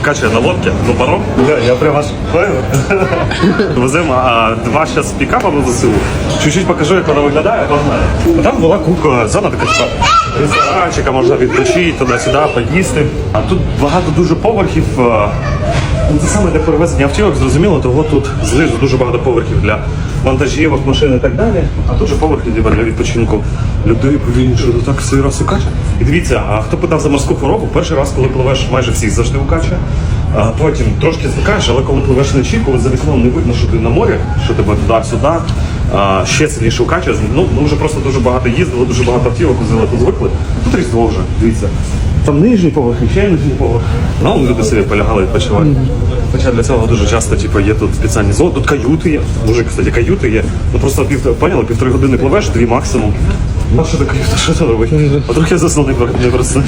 викачує на лодці, ну паром. Да, Я прям аж Веземо а, два сейчас пікапа на ЗСУ. Чуть-чуть покажу, як вона виглядає. Погнали. Там була купка, зона така типа ресторанчика, можна відпочити, туди-сюди, поїсти. А тут багато дуже поверхів. Ну, Це саме для перевезення автівок, зрозуміло, того тут знизу дуже багато поверхів для вантажівок, машин і так далі. А тут же поверхи для відпочинку людей повільні, що тут так все раз укаче. І дивіться, а хто питав за морську хворобу, перший раз, коли пливеш, майже всіх завжди укаче. А потім трошки звикаєш, але коли пливеш вночі, коли за вікном не видно, що ти на морі, що тебе туди-сюди, ще сильніше укачує. Ну, ми вже просто дуже багато їздили, дуже багато автівок возили, тут звикли. Тут різдво вже, дивіться. Там нижній поверх, і ще нижній поверх. Ну, люди собі полягали відпочивати. Хоча для цього дуже часто типу, є тут спеціальні зони, тут каюти є. Дуже, кстати, каюти є. Ну просто пів, поняли, півтори години пливеш, дві максимум. Ну що таке, що це робить? А трохи заснув не, про- не просто.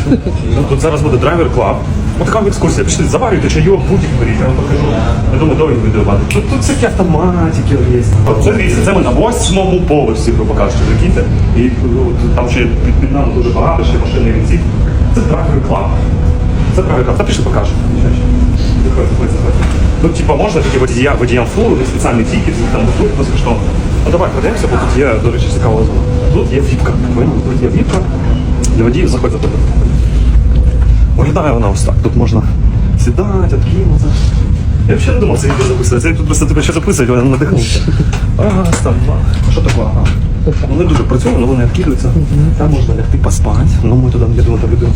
Ну, тут зараз буде драйвер клаб. Ось така екскурсія. Пішли, заварюйте чайок, будь-як беріть, я вам покажу. Я думаю, довгі відео. Тут, тут всякі автоматики є. Це дивіться, це ми на восьмому поверсі, грубо кажучи, прикиньте. І ну, там ще під, під нами дуже багато, ще машини відсік. Це драйвер клаб. Це драйвер клаб. Та пішли покажемо. Заходь. Ну, типа, можна такі водія, водіям фуру, є спеціальний тікет, там тут безкоштовно. Ну давай пройдемося, бо тут є, до речі, цікава зона. Тут є віпка. Тут є віпка. Для водіїв заходь, заходь. Виглядає вона ось так. Тут можна сідати, відкинутися. Я взагалі не думав це відео записувати. Я тут просто тебе ще записувати, але надихнувся. Ага, там, а що таке? Ага. Вони дуже працюють, але вони відкидаються. Там можна лягти поспати. Ну ми туди, я думаю, там людина